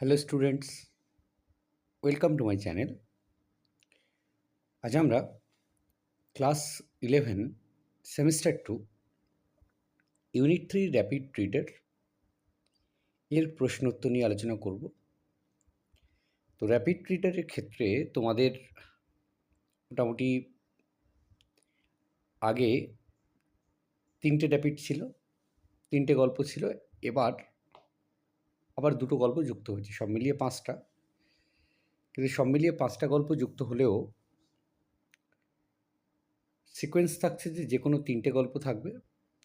Hello students welcome to my channel আজ আমরা class eleven semester two unit three rapid reader এর প্রশ্নোত্তর নিয়ে আলোচনা করব। তো র্যাপিড রিডারের ক্ষেত্রে তোমাদের মোটামুটি আগে তিনটে র্যাপিড ছিল, তিনটে গল্প ছিল। এবার আবার দুটো গল্প যুক্ত হয়েছে, সব মিলিয়ে পাঁচটা। কিন্তু সব মিলিয়ে পাঁচটা গল্প যুক্ত হলেও সিকোয়েন্স থাকছে যে যে কোনো তিনটে গল্প থাকবে,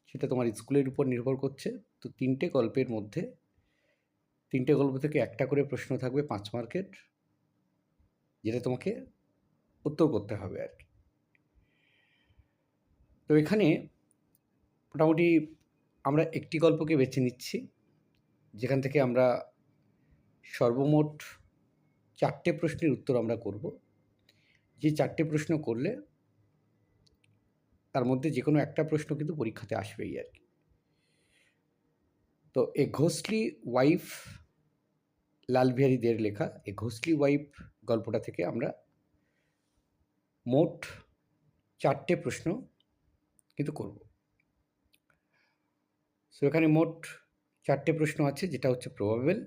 সেটা তোমার স্কুলের উপর নির্ভর করছে। তো তিনটে গল্পের মধ্যে, তিনটে গল্প থেকে একটা করে প্রশ্ন থাকবে পাঁচ মার্কের, যেটা তোমাকে উত্তর করতে হবে আর কি। তো এখানে মোটামুটি আমরা একটি গল্পকে বেছে নিচ্ছি। যেখান থেকে আমরা সর্বমোট চারটে প্রশ্নের উত্তর আমরা করব। যে চারটে প্রশ্ন করলে তার মধ্যে যে কোনো একটা প্রশ্ন কিন্তু পরীক্ষাতে আসবেই আর কি। তো এ ঘোষলি ওয়াইফ লালবিহারীদের লেখা, এ ঘোষলি ওয়াইফ গল্পটা থেকে আমরা মোট চারটে প্রশ্ন কিন্তু করব। সো এখানে মোট চারটে প্রশ্ন আছে, যেটা হচ্ছে প্রবাবেল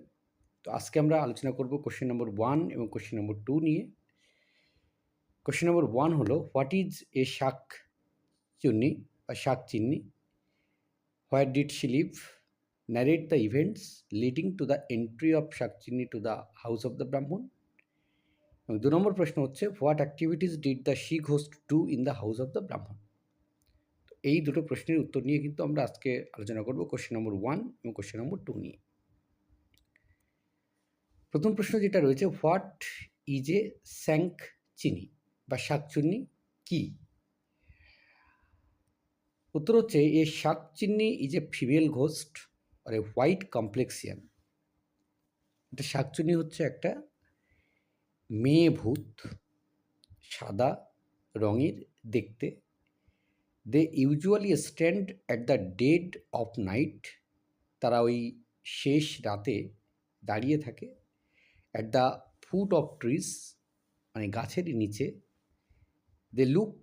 তো আজকে আমরা আলোচনা করব কোশ্চেন নম্বর ওয়ান এবং কোশ্চেন নম্বর টু নিয়ে। কোশ্চেন নম্বর ওয়ান হলো what is a Shakchunni বা Shakchinni? Where did she live narrate the events leading to the entry of Shakchinni to the house of the Brahmin এবং দু নম্বর প্রশ্ন হচ্ছে what activities did the she ghost do in the house of the Brahmin এই দুটো প্রশ্নের উত্তর নিয়ে কিন্তু আমরা আজকে আলোচনা করব কোশ্চেন নম্বর ওয়ান এবং কোশ্চেন নম্বর টু নিয়ে। প্রথম প্রশ্ন যেটা রয়েছে হোয়াট ইজ এ স্যাঙ্ক চিনি বা শাকচুন্নি কি? উত্তর হচ্ছে a Shakchinni is a female ghost or a white complexion এটা শাকচুন্নি হচ্ছে একটা মেয়ে ভূত, সাদা রঙের দেখতে they usually stand at the dead of night তারা ওই শেষ রাতে দাঁড়িয়ে থাকে at the foot of trees মানে গাছের নিচে। They look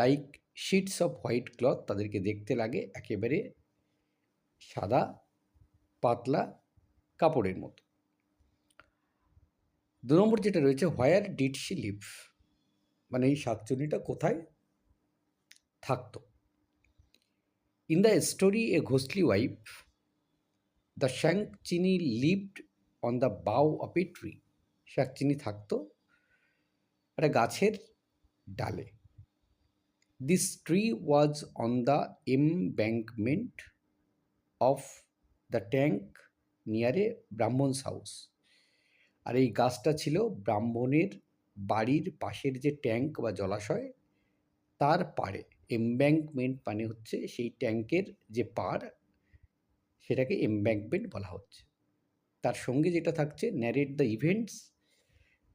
like sheets of white cloth তাদেরকে দেখতে লাগে একেবারে সাদা, পাতলা কাপড়ের মতো। দু নম্বর যেটা রয়েছে হোয়ার ডিড শি লিভ মানে এই শাকচুনিটা কোথায়? থাকতো। In the story a ঘোষলি wife the Shakchinni lived on the bough of a tree চিনি থাকতো একটা গাছের ডালে। This tree was on the embankment of the tank near Brahmin's house আর এই গাছটা ছিল ব্রাহ্মণের বাড়ির পাশের যে ট্যাঙ্ক বা জলাশয়, তার পাড়ে। এমব্যাঙ্কমেন্ট মানে হচ্ছে সেই ট্যাঙ্কের যে পার সেটাকে এমব্যাঙ্কমেন্ট বলা হচ্ছে। তার সঙ্গে যেটা থাকছে narrate the events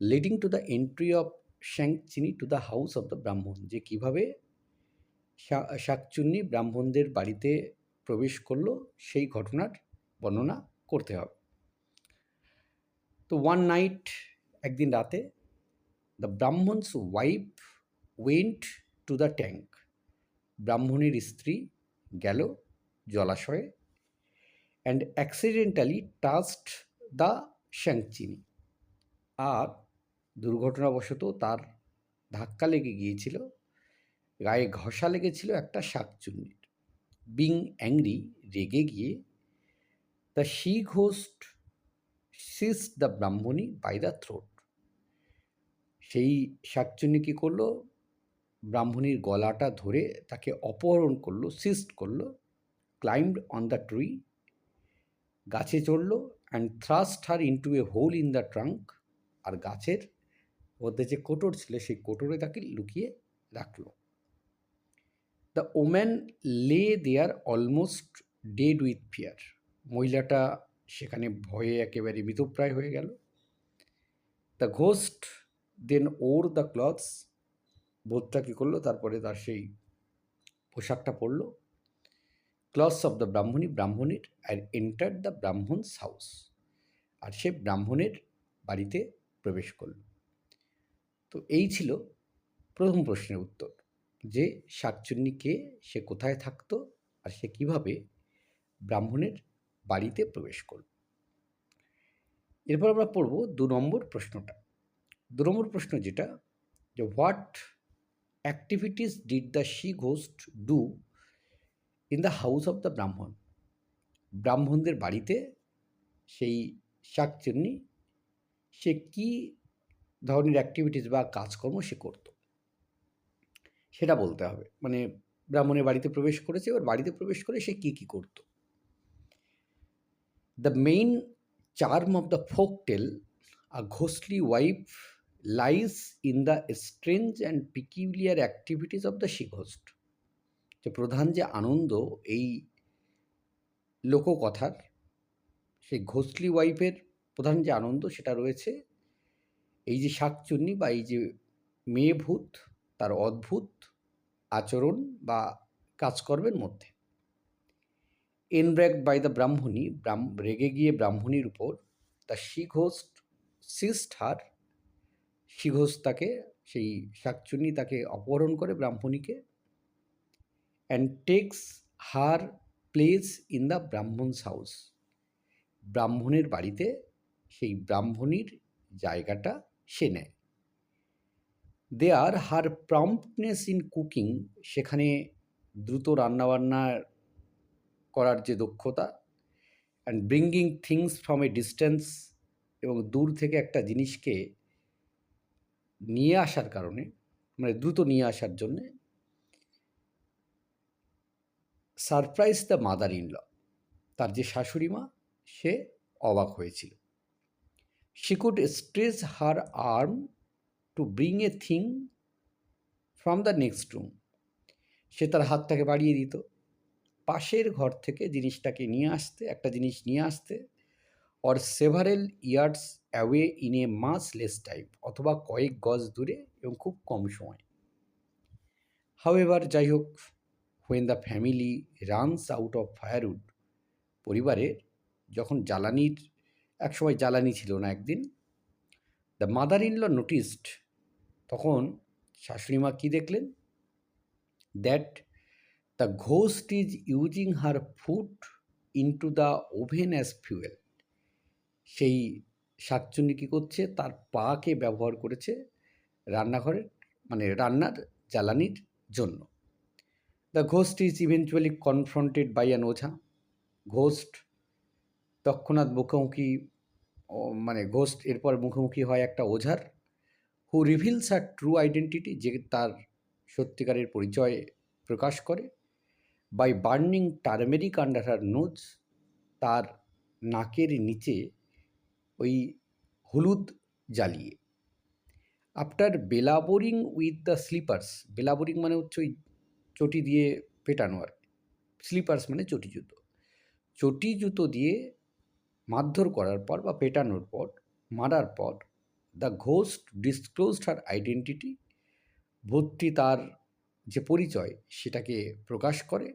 leading to the entry of Shakchinni to the house of the Brahmin যে কীভাবে শাকচুন্নি ব্রাহ্মণদের বাড়িতে প্রবেশ করল, সেই ঘটনার বর্ণনা করতে হবে। তো ওয়ান নাইট একদিন রাতে the Brahmin's wife went to the tank ব্রাহ্মণের স্ত্রী গেল জলাশয়ে and accidentally touched the Shankchinni আর দুর্ঘটনাবশত তার ধাক্কা লেগে গিয়েছিল, গায়ে ঘষা লেগেছিল একটা শাকচুন্নির। বিং অ্যাংরি রেগে গিয়ে the she ghost seizes the Brahmani by the throat সেই শাকচুন্নি কী করল? ব্রাহ্মণীর গলাটা ধরে তাকে অপহরণ করল, সিস্ট করল ক্লাইম্বড অন দ্য ট্রি গাছে চড়লো and thrust her into a hole in the trunk আর গাছের মধ্যে যে কোটর ছিল সেই কোটরে তাকে লুকিয়ে রাখল। The woman lay there almost dead with fear মহিলাটা সেখানে ভয়ে একেবারে মৃতপ্রায় হয়ে গেল। The ghost then wore the clothes বোধটা কী করল? তারপরে তার সেই পোশাকটা পরলো। ক্লস অফ দ্য ব্রাহ্মণী ব্রাহ্মণীর আর এন্টার দ্য ব্রাহ্মণস হাউস আর সে ব্রাহ্মণের বাড়িতে প্রবেশ করল। তো এই ছিল প্রথম প্রশ্নের উত্তর। যে শাকচুন্নি কে সে কোথায় থাকতো আর সে কীভাবে ব্রাহ্মণের বাড়িতে প্রবেশ করল। এরপর আমরা পড়ব দু নম্বর প্রশ্নটা। দু নম্বর প্রশ্ন যেটা, যে what activities did the she ghost do in the house of the Brahmin ব্রাহ্মণদের বাড়িতে সেই শাকচুন্নি সে কি ধরনের অ্যাক্টিভিটিস বা কাজকর্ম সে করত? সেটা বলতে হবে। মানে ব্রাহ্মণের বাড়িতে প্রবেশ করেছে এবার বাড়িতে প্রবেশ করে সে কী কী করত? The main charm of the folk tale a ghostly wife lies in the strange and peculiar activities of the she ghost যে প্রধান যে আনন্দ এই লোককথার, সেই ঘোষলি ওয়াইফের প্রধান যে আনন্দ সেটা রয়েছে। এই যে শাকচুন্নি বা এই যে মেয়ে ভূত, তার অদ্ভুত আচরণ বা কাজকর্মের মধ্যে। এনব্র্যাক বাই দ্য ব্রাহ্মণী রেগে গিয়ে ব্রাহ্মণীর উপর দ্য শিঘোস্ট সিস্ট হার শিঘোষ তাকে, সেই শাকচুন্নি তাকে অপহরণ করে ব্রাহ্মণীকে and takes her place in the Brahmin's house ব্রাহ্মণের বাড়িতে সেই ব্রাহ্মণীর জায়গাটা সে নেয়। দেয়ার হার প্রম্পটনেস ইন কুকিং সেখানে দ্রুত রান্নাবান্না করার যে দক্ষতা and bringing things from a distance এবং দূর থেকে একটা জিনিসকে নিয়ে আসার কারণে মানে দ্রুত নিয়ে আসার জন্যে surprise the mother in law তার যে শাশুড়ি মা, সে অবাক হয়েছিল। She could stretch her arm to bring a thing from the next room সে তার হাতটাকে বাড়িয়ে দিত। পাশের ঘর থেকে জিনিসটাকে নিয়ে আসতে, একটা জিনিস নিয়ে আসতে or several yards away in a much less time অথবা কয়েক গজ দূরে এবং খুব কম সময়। হাউ এভার যাই হোক when the family runs out of firewood পরিবারের যখন জ্বালানির, একসময় জ্বালানি ছিল না একদিন the mother in law noticed তখন শাশুড়ি মা কী দেখলেন? That the ghost is using her foot into the oven as fuel সেই শাকচুন্নি কী করছে? তার পাকে ব্যবহার করেছে রান্নাঘরের মানে রান্নার জ্বালানির জন্য। The ghost is eventually confronted by an ojha ghost তৎক্ষণাৎ মুখোমুখি মানে ঘোস্ট এরপর মুখোমুখি হয় একটা ওঝার who reveals her true identity যে তার সত্যিকারের পরিচয় প্রকাশ করে। By burning turmeric under her nose তার নাকের নিচে ওই হলুদ জ্বালিয়ে। After belabouring with the slippers belabouring মানে হচ্ছে ওই চটি দিয়ে পেটানো আর স্লিপার্স মানে চটি জুতো। চটি জুতো দিয়ে মারধর করার পর বা পেটানোর পর, মারার পর the ghost disclosed her identity ভূতটি তার যে পরিচয় সেটাকে প্রকাশ করে।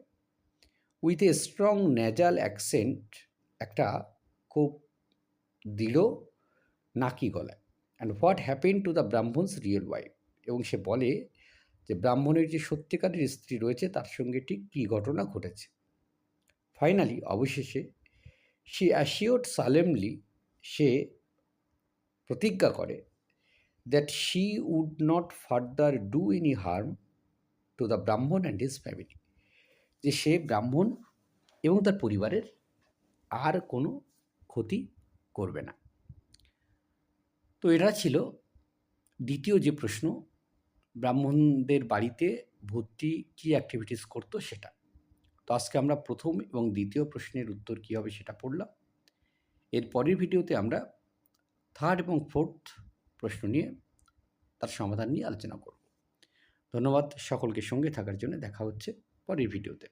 With a strong nasal accent একটা খুব দৃঢ় নাকি গলায়। And what happen to the Brahmin's real wife এবং সে বলে যে, ব্রাহ্মণের যে সত্যিকারের স্ত্রী রয়েছে, তার সঙ্গে ঠিক কী ঘটনা ঘটেছে? ফাইনালি অবশেষে সে অ্যাসিওর সালেমলি সে প্রতিজ্ঞা করে that she would not further do any harm to the Brahmin and his family যে সে ব্রাহ্মণ এবং তার পরিবারের আর কোনো ক্ষতি করবে না। তো এটা ছিল দ্বিতীয় যে প্রশ্ন, ব্রাহ্মণদের বাড়িতে ভর্তি কী অ্যাক্টিভিটিস করতো সেটা। তো আজকে আমরা প্রথম এবং দ্বিতীয় প্রশ্নের উত্তর কী হবে সেটা পড়লাম। এর পরের ভিডিওতে আমরা থার্ড এবং ফোর্থ প্রশ্ন নিয়ে তার সমাধান নিয়ে আলোচনা করব। ধন্যবাদ সকলকে সঙ্গে থাকার জন্য। দেখা হচ্ছে পরের ভিডিওতে।